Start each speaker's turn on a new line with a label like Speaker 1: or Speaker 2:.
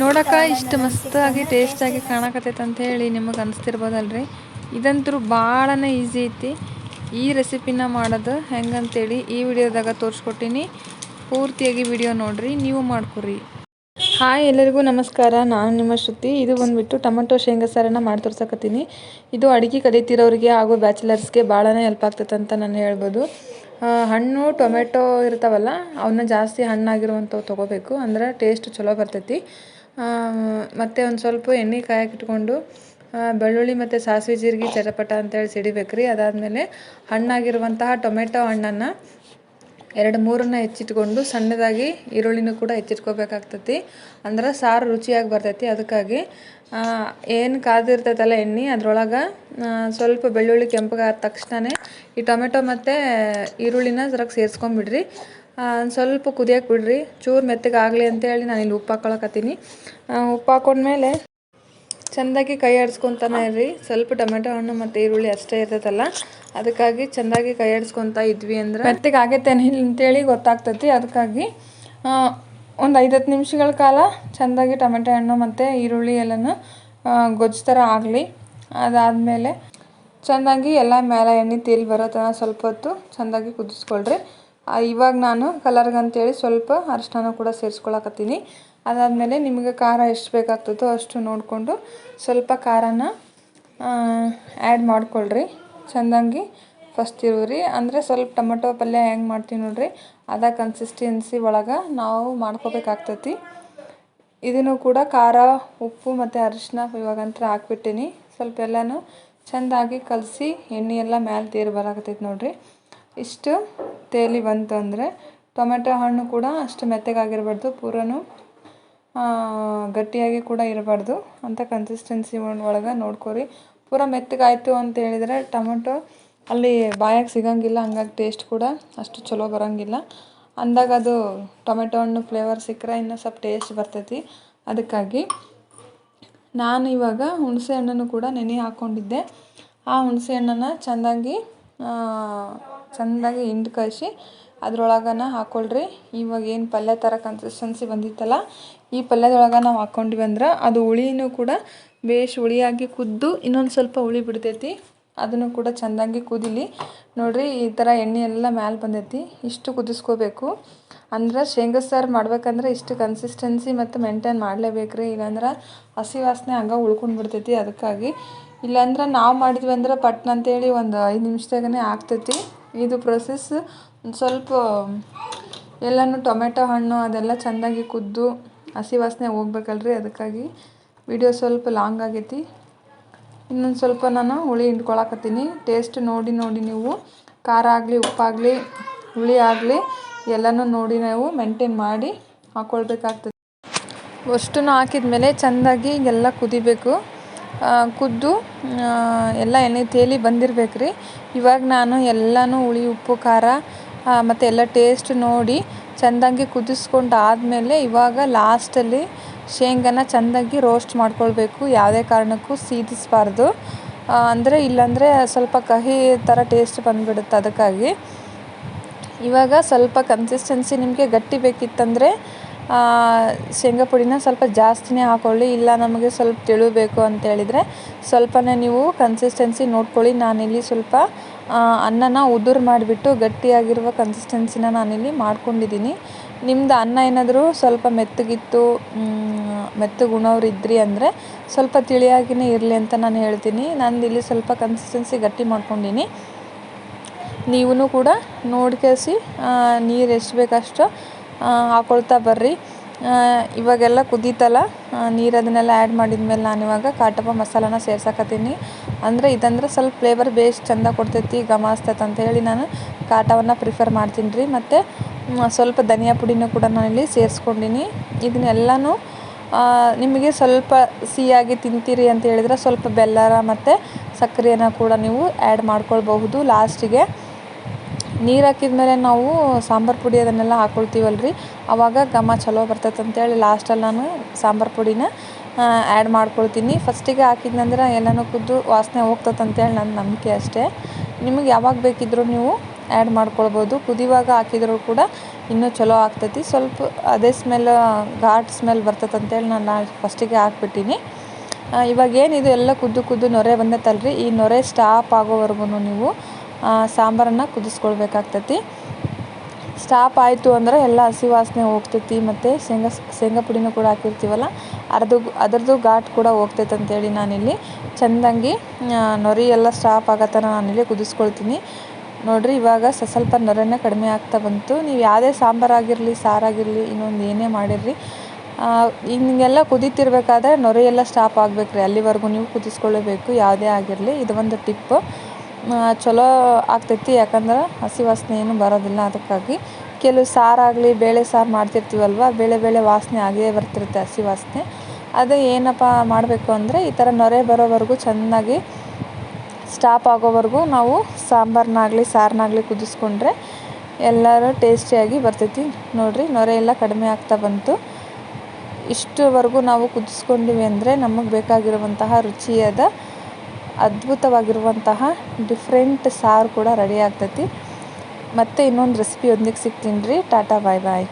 Speaker 1: ನೋಡಕ್ಕೆ ಇಷ್ಟು ಮಸ್ತಾಗಿ ಟೇಸ್ಟಾಗಿ ಕಾಣಕತ್ತೈತೆ ಅಂತ ಹೇಳಿ ನಿಮಗೆ ಅನಿಸ್ತಿರ್ಬೋದಲ್ರಿ. ಇದಂತೂ ಭಾಳನೇ ಈಸಿ ಐತಿ. ಈ ರೆಸಿಪಿನ ಮಾಡೋದು ಹೆಂಗಂತೇಳಿ ಈ ವಿಡಿಯೋದಾಗ ತೋರಿಸ್ಕೊಟ್ಟಿನಿ. ಪೂರ್ತಿಯಾಗಿ ವಿಡಿಯೋ ನೋಡ್ರಿ, ನೀವು ಮಾಡ್ಕೊರಿ. ಹಾಯ್ ಎಲ್ಲರಿಗೂ ನಮಸ್ಕಾರ, ನಾನು ನಿಮ್ಮ ಶ್ರುತಿ. ಇದು ಬಂದುಬಿಟ್ಟು ಟೊಮೆಟೊ ಶೇಂಗಾ ಸಾರನ್ನು ಮಾಡಿ ತೋರ್ಸಕತ್ತೀನಿ. ಇದು ಅಡುಗೆ ಕಲಿತಿರೋರಿಗೆ ಹಾಗೂ ಬ್ಯಾಚುಲರ್ಸ್ಗೆ ಭಾಳನೇ ಹೆಲ್ಪ್ ಆಗ್ತೈತೆ ಅಂತ ನಾನು ಹೇಳ್ಬೋದು. ಹಣ್ಣು, ಟೊಮೆಟೊ ಇರ್ತಾವಲ್ಲ ಅವನ್ನ ಜಾಸ್ತಿ ಹಣ್ಣಾಗಿರುವಂಥವು ತೊಗೋಬೇಕು. ಅಂದ್ರೆ ಟೇಸ್ಟ್ ಚಲೋ ಬರ್ತೈತಿ. ಮತ್ತು ಒಂದು ಸ್ವಲ್ಪ ಎಣ್ಣೆ ಕಾಯಕ್ಕೆ ಇಟ್ಕೊಂಡು ಬೆಳ್ಳುಳ್ಳಿ ಮತ್ತು ಸಾಸಿವೆ ಜೀರಿಗೆ, ಚಟಪಟ ಅಂತೇಳಿ ಸಿಡಿಬೇಕು ರೀ ಅದಾದಮೇಲೆ ಹಣ್ಣಾಗಿರುವಂತಹ ಟೊಮೆಟೊ ಹಣ್ಣನ್ನು ಎರಡು ಮೂರನ್ನು ಹೆಚ್ಚಿಟ್ಕೊಂಡು ಸಣ್ಣದಾಗಿ ಈರುಳ್ಳಿನೂ ಕೂಡ ಹೆಚ್ಚಿಟ್ಕೋಬೇಕಾಗ್ತೈತಿ. ಅಂದ್ರೆ ಸಾರು ರುಚಿಯಾಗಿ ಬರ್ತೈತಿ. ಅದಕ್ಕಾಗಿ ಏನು ಕಾದಿರ್ತೈತಲ್ಲ ಎಣ್ಣೆ, ಅದ್ರೊಳಗೆ ಸ್ವಲ್ಪ ಬೆಳ್ಳುಳ್ಳಿ ಕೆಂಪಗಾದ ತಕ್ಷಣವೇ ಈ ಟೊಮೆಟೊ ಮತ್ತು ಈರುಳ್ಳಿನ ಅದ್ರಾಗ ಸೇರಿಸ್ಕೊಂಬಿಡ್ರಿ. ಸ್ವಲ್ಪ ಕುದಿಯಕ್ಕೆ ಬಿಡ್ರಿ. ಚೂರು ಮೆತ್ತಗೆ ಆಗಲಿ ಅಂತೇಳಿ ನಾನು ಇಲ್ಲಿ ಉಪ್ಪು ಹಾಕೊಳಕತ್ತೀನಿ. ಉಪ್ಪು ಹಾಕೊಂಡ್ಮೇಲೆ ಚೆಂದಾಗಿ ಕೈ ಆಡಿಸ್ಕೊತಾನೆ ಇರ್ರಿ. ಸ್ವಲ್ಪ ಟೊಮೆಟೊ ಹಣ್ಣು ಮತ್ತು ಈರುಳ್ಳಿ ಅಷ್ಟೇ ಇರ್ತೈತಲ್ಲ, ಅದಕ್ಕಾಗಿ ಚೆಂದಾಗಿ ಕೈ ಆಡಿಸ್ಕೊತಾ ಇದ್ವಿ ಅಂದ್ರೆ ಮೆತ್ತಗೆ ಆಗೈತೆ ಅಂತೇಳಿ ಗೊತ್ತಾಗ್ತೈತಿ ಅದಕ್ಕಾಗಿ ಒಂದು ಐದು ಹತ್ತು ನಿಮಿಷಗಳ ಕಾಲ ಚೆಂದಾಗಿ ಟೊಮೆಟೊ ಹಣ್ಣು ಮತ್ತು ಈರುಳ್ಳಿ ಎಲ್ಲನೂ ಗೊಜ್ಜು ಥರ ಆಗಲಿ. ಅದಾದಮೇಲೆ ಚೆಂದಾಗಿ ಎಲ್ಲ ಮೇಲೆ ಎಣ್ಣೆ, ತೇಲಿ ಬರೋ ಥರ ಸ್ವಲ್ಪ ಹೊತ್ತು ಚೆಂದಾಗಿ ಕುದಿಸ್ಕೊಳ್ರಿ. ಇವಾಗ ನಾನು ಕಲರ್ಗೆ ಅಂತೇಳಿ ಸ್ವಲ್ಪ ಅರಿಶಿನ ಕೂಡ ಸೇರಿಸ್ಕೊಳಕತ್ತೀನಿ. ಅದಾದಮೇಲೆ ನಿಮಗೆ ಖಾರ ಎಷ್ಟು ಬೇಕಾಗ್ತದೋ ಅಷ್ಟು ನೋಡಿಕೊಂಡು ಸ್ವಲ್ಪ ಖಾರನ ಆ್ಯಡ್ ಮಾಡ್ಕೊಳ್ರಿ. ಚೆಂದಂಗಿ ಫಸ್ಟ್ ಇರುವ್ರಿ. ಅಂದರೆ ಸ್ವಲ್ಪ ಟೊಮೆಟೊ ಪಲ್ಯ ಹೆಂಗೆ ಮಾಡ್ತೀವಿ ನೋಡ್ರಿ. ಅದ ಕನ್ಸಿಸ್ಟೆನ್ಸಿ ಒಳಗೆ ನಾವು ಮಾಡ್ಕೋಬೇಕಾಗ್ತೈತಿ. ಇದನ್ನು ಕೂಡ ಖಾರ, ಉಪ್ಪು ಮತ್ತು ಅರಿಶಿನ ಇವಾಗಂತ್ರ ಹಾಕ್ಬಿಟ್ಟೀನಿ. ಸ್ವಲ್ಪ ಎಲ್ಲನೂ ಚೆಂದಾಗಿ ಕಲಸಿ ಎಣ್ಣೆ ಎಲ್ಲ ಮ್ಯಾಲೆ ತೇರು ಬರಾಕತ್ತೈತಿ ನೋಡ್ರಿ. ಇಷ್ಟು. ತೇಲಿ ಬಂತು ಅಂದರೆ ಟೊಮೆಟೊ ಹಣ್ಣು ಕೂಡ ಅಷ್ಟು ಮೆತ್ತಗಾಗಿರಬಾರ್ದು, ಪೂರನೂ ಗಟ್ಟಿಯಾಗಿ ಕೂಡ ಇರಬಾರ್ದು ಅಂತ ಕನ್ಸಿಸ್ಟೆನ್ಸಿ ಒಳಗೆ ನೋಡ್ಕೊರಿ. ಪೂರ ಮೆತ್ತಗಾಯಿತು ಅಂತ ಹೇಳಿದರೆ ಟೊಮೆಟೊ ಅಲ್ಲಿ ಬಾಯಾಗಿ ಸಿಗಂಗಿಲ್ಲ, ಹಂಗಾಗಿ ಟೇಸ್ಟ್ ಕೂಡ ಅಷ್ಟು ಚಲೋ ಬರೋಂಗಿಲ್ಲ. ಅಂದಾಗ ಅದು ಟೊಮೆಟೊ ಹಣ್ಣು ಫ್ಲೇವರ್ ಸಿಕ್ಕರೆ ಇನ್ನೂ ಸ್ವಲ್ಪ ಟೇಸ್ಟ್ ಬರ್ತೈತಿ. ಅದಕ್ಕಾಗಿ ನಾನು ಇವಾಗ ಹುಣಸೆ ಹಣ್ಣನ್ನು ಕೂಡ ನೆನೆ ಹಾಕ್ಕೊಂಡಿದ್ದೆ ಆ ಹುಣಸೆ ಹಣ್ಣನ್ನು ಚೆಂದಾಗಿ ಚೆಂದಾಗಿ ಹಿಂಡಿ ಕಳಿಸಿ, ಅದ್ರೊಳಗನ ಹಾಕ್ಕೊಳ್ರಿ ಇವಾಗ ಏನು ಪಲ್ಯ ಥರ ಕನ್ಸಿಸ್ಟೆನ್ಸಿ ಬಂದಿತ್ತಲ್ಲ, ಈ ಪಲ್ಯದೊಳಗೆ ನಾವು ಹಾಕ್ಕೊಂಡ್ವಿ ಅಂದ್ರೆ ಅದು ಹುಳಿನೂ ಕೂಡ ಬೇಷ್ ಹುಳಿಯಾಗಿ ಕುದ್ದು ಇನ್ನೊಂದು ಸ್ವಲ್ಪ ಹುಳಿ ಬಿಡ್ತೈತಿ. ಅದನ್ನು ಕೂಡ ಚೆಂದಾಗಿ ಕುದಿಲಿ. ನೋಡಿರಿ ಈ ಥರ ಎಣ್ಣೆ ಎಲ್ಲ ಮ್ಯಾಲೆ ಬಂದೈತಿ. ಇಷ್ಟು ಕುದಿಸ್ಕೋಬೇಕು. ಅಂದ್ರೆ ಶೇಂಗಾ ಸಾರು ಮಾಡ್ಬೇಕಂದ್ರೆ ಇಷ್ಟು ಕನ್ಸಿಸ್ಟೆನ್ಸಿ ಮತ್ತು ಮೇಂಟೈನ್ ಮಾಡಲೇಬೇಕು ರೀ ಇಲ್ಲಾಂದ್ರೆ ಹಸಿ ವಾಸನೆ ಹಂಗೆ ಉಳ್ಕೊಂಡು ಬಿಡ್ತೈತಿ ಅದಕ್ಕಾಗಿ. ಇಲ್ಲಾಂದ್ರೆ ನಾವು ಮಾಡಿದ್ವಿ ಅಂದ್ರೆ ಪಟ್ನಂತೇಳಿ ಒಂದು ಐದು ನಿಮಿಷದಾಗನೇ ಆಗ್ತೈತಿ. ಇದು ಪ್ರೊಸೆಸ್ ಸ್ವಲ್ಪ ಎಲ್ಲನೂ ಟೊಮೆಟೊ ಹಣ್ಣು ಅದೆಲ್ಲ ಚೆಂದಾಗಿ ಕುದ್ದು ಹಸಿ ವಾಸನೆ ಹೋಗ್ಬೇಕಲ್ರಿ ಅದಕ್ಕಾಗಿ. ವಿಡಿಯೋ ಸ್ವಲ್ಪ ಲಾಂಗ್ ಆಗೈತಿ. ಇನ್ನೊಂದು ಸ್ವಲ್ಪ ನಾನು ಹುಳಿ ಹಿಂಡ್ಕೊಳಕತ್ತೀನಿ. ಟೇಸ್ಟ್ ನೋಡಿ ನೋಡಿ ನೀವು. ಖಾರ ಆಗಲಿ, ಉಪ್ಪಾಗಲಿ, ಹುಳಿ ಆಗಲಿ, ಎಲ್ಲನೂ ನೋಡಿ ನಾವು ಮೇಂಟೈನ್ ಮಾಡಿ ಹಾಕ್ಕೊಳ್ಬೇಕಾಗ್ತದೆ ಅಷ್ಟನ್ನು ಹಾಕಿದ್ಮೇಲೆ ಚೆಂದಾಗಿ ಎಲ್ಲ ಕುದಿಬೇಕು. ಕುದ್ದು ಎಲ್ಲ ಎಣ್ಣೆ ತೇಲಿ ಬಂದಿರ್ಬೇಕು ರೀ. ಇವಾಗ ನಾನು ಎಲ್ಲನೂ ಹುಳಿ, ಉಪ್ಪು, ಖಾರ ಮತ್ತು ಎಲ್ಲ ಟೇಸ್ಟ್ ನೋಡಿ ಚೆಂದಾಗಿ ಕುದಿಸ್ಕೊಂಡು ಆದಮೇಲೆ ಇವಾಗ ಲಾಸ್ಟಲ್ಲಿ ಶೇಂಗಾನ ಚೆಂದಾಗಿ ರೋಸ್ಟ್ ಮಾಡ್ಕೊಳ್ಬೇಕು. ಯಾವುದೇ ಕಾರಣಕ್ಕೂ ಸೀದಿಸ್ಬಾರ್ದು. ಅಂದರೆ ಇಲ್ಲಾಂದರೆ ಸ್ವಲ್ಪ ಕಹಿ ಥರ ಟೇಸ್ಟ್ ಬಂದುಬಿಡುತ್ತೆ ಅದಕ್ಕಾಗಿ. ಇವಾಗ ಸ್ವಲ್ಪ ಕನ್ಸಿಸ್ಟೆನ್ಸಿ ನಿಮಗೆ ಗಟ್ಟಿ ಬೇಕಿತ್ತಂದರೆ ಶೇಂಗಾ ಪುಡಿನ ಸ್ವಲ್ಪ ಜಾಸ್ತಿನೇ ಹಾಕ್ಕೊಳ್ಳಿ ಇಲ್ಲ ನಮಗೆ ಸ್ವಲ್ಪ ತೆಳು ಬೇಕು ಸ್ವಲ್ಪನೇ ನೀವು ಕನ್ಸಿಸ್ಟೆನ್ಸಿ ನೋಡ್ಕೊಳ್ಳಿ. ನಾನಿಲ್ಲಿ ಸ್ವಲ್ಪ ಅನ್ನನ ಉದುರು ಮಾಡಿಬಿಟ್ಟು ಗಟ್ಟಿಯಾಗಿರುವ ಕನ್ಸಿಸ್ಟೆನ್ಸಿನ ನಾನಿಲ್ಲಿ ಮಾಡ್ಕೊಂಡಿದ್ದೀನಿ. ನಿಮ್ದು ಅನ್ನ ಏನಾದರೂ ಸ್ವಲ್ಪ ಮೆತ್ತಗಿತ್ತು ಮೆತ್ತ ಮೆತ್ತಗೆ ಉಣೋರು ಇದ್ರಿ ಅಂದರೆ ಸ್ವಲ್ಪ ತಿಳಿಯಾಗಿಯೇ ಇರಲಿ ಅಂತ ನಾನು ಹೇಳ್ತೀನಿ. ನಂದು ಇಲ್ಲಿ ಸ್ವಲ್ಪ ಕನ್ಸಿಸ್ಟೆನ್ಸಿ ಗಟ್ಟಿ ಮಾಡ್ಕೊಂಡಿನಿ. ನೀವೂ ಕೂಡ ನೋಡ್ಕೇಸಿ ನೀರು ಎಷ್ಟು ಬೇಕಷ್ಟು ಹಾಕ್ಕೊಳ್ತಾ ಬರ್ರಿ. ಇವಾಗೆಲ್ಲ ಕುದೀತಲ್ಲ ನೀರು ಅದನ್ನೆಲ್ಲ ಆ್ಯಡ್ ಮಾಡಿದ್ಮೇಲೆ ಇವಾಗ ಕಾಟಪ್ಪ ಮಸಾಲಾನ ಸೇರ್ಸಕತ್ತೀನಿ. ಅಂದರೆ ಇದಂದ್ರೆ ಸ್ವಲ್ಪ ಫ್ಲೇವರ್ ಬೇಸ್ ಚೆಂದ ಕೊಡ್ತೈತಿ ಘಮ ಅಂತ ಹೇಳಿ ನಾನು ಕಾಟವನ್ನು ಪ್ರಿಫರ್ ಮಾಡ್ತೀನಿ ರೀ. ಮತ್ತು ಸ್ವಲ್ಪ ಧನಿಯಾ ಪುಡಿನೂ ಕೂಡ ನಾನಿಲ್ಲಿ ಸೇರಿಸ್ಕೊಂಡಿನಿ. ಇದನ್ನೆಲ್ಲನೂ ನಿಮಗೆ ಸ್ವಲ್ಪ ಸಿಹಿಯಾಗಿ ತಿಂತೀರಿ ಅಂತ ಹೇಳಿದ್ರೆ ಸ್ವಲ್ಪ ಬೆಲ್ಲರ ಮತ್ತು ಸಕ್ಕರೆಯನ್ನು ಕೂಡ ನೀವು ಆ್ಯಡ್ ಮಾಡ್ಕೊಳ್ಬಹುದು ಲಾಸ್ಟಿಗೆ. ನೀರು ಹಾಕಿದ ಮೇಲೆ ನಾವು ಸಾಂಬಾರು ಪುಡಿ ಅದನ್ನೆಲ್ಲ ಹಾಕ್ಕೊಳ್ತೀವಲ್ಲ ರೀ ಆವಾಗ ಘಮ ಚಲೋ ಬರ್ತೈತೆ ಅಂತೇಳಿ ಲಾಸ್ಟಲ್ಲಿ ನಾನು ಸಾಂಬಾರು ಪುಡಿನ ಆ್ಯಡ್ ಮಾಡ್ಕೊಳ್ತೀನಿ. ಫಸ್ಟಿಗೆ ಹಾಕಿದ್ನಂದ್ರೆ ಎಲ್ಲನೂ ಕುದ್ದು ವಾಸನೆ ಹೋಗ್ತೈತೆ ನನ್ನ ನಂಬಿಕೆ ಅಷ್ಟೇ. ನಿಮಗೆ ಯಾವಾಗ ಬೇಕಿದ್ದರೂ ನೀವು ಆ್ಯಡ್ ಮಾಡ್ಕೊಳ್ಬೋದು. ಕುದಿವಾಗ ಹಾಕಿದರೂ ಕೂಡ ಇನ್ನೂ ಚಲೋ ಆಗ್ತೈತಿ. ಸ್ವಲ್ಪ ಅದೇ ಸ್ಮೆಲ್ ಘಾಟ್ ಸ್ಮೆಲ್ ಬರ್ತೈತೆ ಅಂತೇಳಿ ನಾನು ಫಸ್ಟಿಗೆ ಹಾಕ್ಬಿಟ್ಟೀನಿ. ಇವಾಗ ಏನಿದು ಎಲ್ಲ ಕುದ್ದು ಕುದ್ದು ನೊರೆ ಬಂದೈತಲ್ರಿ. ಈ ನೊರೆ ಸ್ಟಾಪ್ ಆಗೋವರೆಗೂ ನೀವು ಸಾಂಬಾರನ್ನು ಕುದಿಸ್ಕೊಳ್ಬೇಕಾಗ್ತೈತಿ. ಸ್ಟಾಪ್ ಆಯಿತು ಅಂದರೆ ಎಲ್ಲ ಹಸಿ ವಾಸನೆ ಹೋಗ್ತೈತಿ ಮತ್ತು ಶೇಂಗಾ ಶೇಂಗಾ ಪುಡಿನೂ ಕೂಡ ಹಾಕಿರ್ತೀವಲ್ಲ, ಅರ್ದು, ಅದರದ್ದು ಘಾಟ್ ಕೂಡ ಹೋಗ್ತೈತೆ ಅಂತೇಳಿ ನಾನಿಲ್ಲಿ ಚೆಂದಂಗಿ ನೊರಿ ಎಲ್ಲ ಸ್ಟಾಪ್ ಆಗೋ ಥರ ನಾನಿಲ್ಲಿ ಕುದಿಸ್ಕೊಳ್ತೀನಿ. ನೋಡಿರಿ, ಇವಾಗ ಸ, ಸ್ವಲ್ಪ ನೊರೆನೇ ಕಡಿಮೆ ಆಗ್ತಾ ಬಂತು. ನೀವು ಯಾವುದೇ ಸಾಂಬಾರಾಗಿರಲಿ ಸಾರಾಗಿರಲಿ ಇನ್ನೊಂದು ಏನೇ ಮಾಡಿರ್ರಿ. ಹಿಂಗೆಲ್ಲ ಕುದೀತಿರ್ಬೇಕಾದ್ರೆ ನೊರೆ ಎಲ್ಲ ಸ್ಟಾಪ್ ಆಗಬೇಕ್ರಿ. ಅಲ್ಲಿವರೆಗೂ ನೀವು ಕುದಿಸ್ಕೊಳ್ಳಬೇಕು ಯಾವುದೇ ಆಗಿರಲಿ. ಇದು ಒಂದು ಟಿಪ್ಪು ಚಲೋ ಆಗ್ತೈತಿ, ಯಾಕಂದ್ರೆ ಹಸಿ ವಾಸನೆ ಏನು ಬರೋದಿಲ್ಲ. ಅದಕ್ಕಾಗಿ ಕೆಲವು ಸಾರಾಗಲಿ ಬೇಳೆ ಸಾರು ಮಾಡ್ತಿರ್ತೀವಲ್ವ, ಬೇಳೆ ಬೇಳೆ ವಾಸನೆ ಆಗೇ ಬರ್ತಿರುತ್ತೆ ಹಸಿ ವಾಸನೆ. ಅದು ಏನಪ್ಪ ಮಾಡಬೇಕು ಅಂದರೆ, ಈ ಥರ ನೊರೆ ಬರೋವರೆಗೂ ಚೆನ್ನಾಗಿ ಸ್ಟಾಪ್ ಆಗೋವರೆಗೂ ನಾವು ಸಾಂಬಾರನ್ನಾಗಲಿ ಸಾರನ್ನಾಗಲಿ ಕುದಿಸ್ಕೊಂಡ್ರೆ ಎಲ್ಲರೂ ಟೇಸ್ಟಿಯಾಗಿ ಬರ್ತೈತಿ. ನೋಡಿರಿ, ನೊರೆ ಎಲ್ಲ ಕಡಿಮೆ ಆಗ್ತಾ ಬಂತು. ಇಷ್ಟುವರೆಗೂ ನಾವು ಕುದಿಸ್ಕೊಂಡಿವಿ ಅಂದರೆ ನಮಗೆ ಬೇಕಾಗಿರುವಂತಹ ರುಚಿಯಾದ ಅದ್ಭುತವಾಗಿರುವಂತಹ ಡಿಫ್ರೆಂಟ್ ಸಾರು ಕೂಡ ರೆಡಿ ಆಗ್ತೈತಿ. ಮತ್ತು ಇನ್ನೊಂದು ರೆಸಿಪಿಯೊಂದಿಗೆ ಸಿಗ್ತೀನಿ ರೀ. ಟಾಟಾ ಬಾಯ್ ಬಾಯ್.